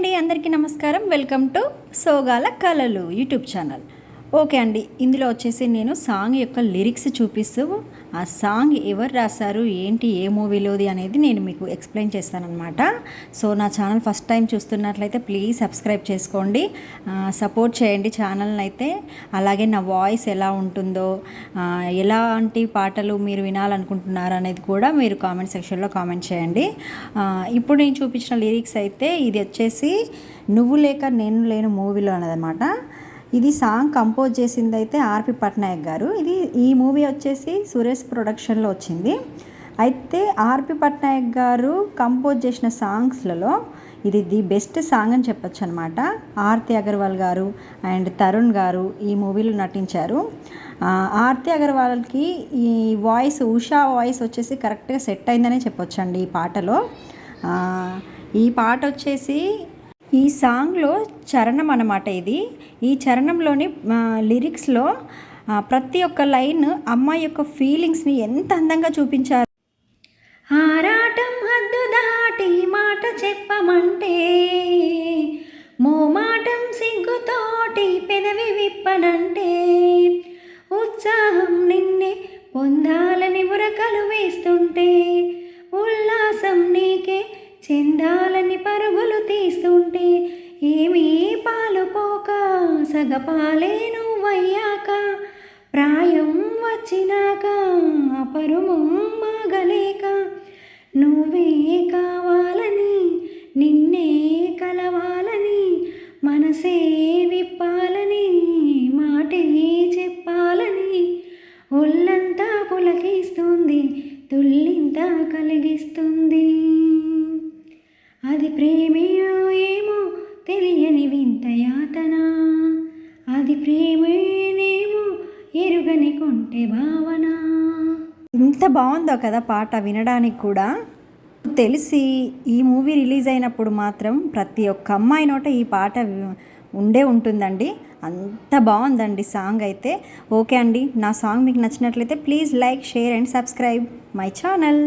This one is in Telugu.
అండి అందరికీ నమస్కారం. వెల్కమ్ టు సోగాల కళలు యూట్యూబ్ ఛానల్. ఓకే అండి. ఇందులో వచ్చేసి నేను సాంగ్ యొక్క లిరిక్స్ చూపిస్తూ ఆ సాంగ్ ఎవరు రాశారు ఏంటి ఏ మూవీలోది అనేది నేను మీకు ఎక్స్ప్లెయిన్ చేస్తానన్నమాట. సో నా ఛానల్ ఫస్ట్ టైం చూస్తున్నట్లయితే ప్లీజ్ సబ్స్క్రైబ్ చేసుకోండి. సపోర్ట్ చేయండి ఛానల్ని అయితే అలాగే నా వాయిస్ ఎలా ఉంటుందో ఎలాంటి పాటలు మీరు వినాలనుకుంటున్నారు అనేది కూడా మీరు కామెంట్ సెక్షన్లో కామెంట్ చేయండి. ఇప్పుడు నేను చూపించిన లిరిక్స్ అయితే ఇది వచ్చేసి నువ్వు లేక నేను లేను మూవీలో అనదనమాట ఇది సాంగ్ కంపోజ్ చేసింది అయితే ఆర్పి పట్నాయక్ గారు. ఇది ఈ మూవీ వచ్చేసి సురేష్ ప్రొడక్షన్లో వచ్చింది. అయితే ఆర్పి పట్నాయక్ గారు కంపోజ్ చేసిన సాంగ్స్లలో ఇది ది బెస్ట్ సాంగ్ అని చెప్పొచ్చు అనమాట ఆర్తి అగర్వాల్ గారు అండ్ తరుణ్ గారు ఈ మూవీలో నటించారు. ఆర్తి అగర్వాల్కి ఈ వాయిస్ ఉషా వాయిస్ వచ్చేసి కరెక్ట్గా సెట్ అయిందనే చెప్పొచ్చండి ఈ పాటలో. ఈ పాట వచ్చేసి ఈ సాంగ్లో చరణం అన్నమాట ఇది. ఈ చరణంలోని లిరిక్స్లో ప్రతి ఒక్క లైన్ అమ్మాయి యొక్క ఫీలింగ్స్ని ఎంత అందంగా చూపించారు. ఆరాటం హద్దు దాటి మాట చెప్పమంటే మోమాటం సిగ్గుతోటి పెదవి విప్పనంటే ఉత్సాహం నిన్నే పొందాలని ఉరకలు వేస్తుంటే ఉల్లాసం నీకే చెందాలని పరుగులు తీస్తుంటే ఏమీ పాలు పోక సగపాలే నువ్వయ్యాక. ప్రాయం వచ్చినాక పరుమం మాగలేక నువ్వే కావాలని నిన్నే కలవాలని మనసే విప్పాలని మాటే చెప్పాలని ఒళ్ళంతా పులకిస్తుంది తుల్లింతా కలిగిస్తుంది. ప్రేమయో ఏమో తెలియని వింత యాతన అది ప్రేమేనేమో ఎరుగని కొంటే భావన. ఇంత బాగుందో కదా పాట వినడానికి కూడా. తెలిసి ఈ మూవీ రిలీజ్ అయినప్పుడు మాత్రం ప్రతి ఒక్క అమ్మాయి నోట ఈ పాట ఉండే ఉంటుందండి. అంత బాగుందండి సాంగ్ అయితే. ఓకే అండి నా సాంగ్ మీకు నచ్చినట్లయితే please like share and subscribe my channel.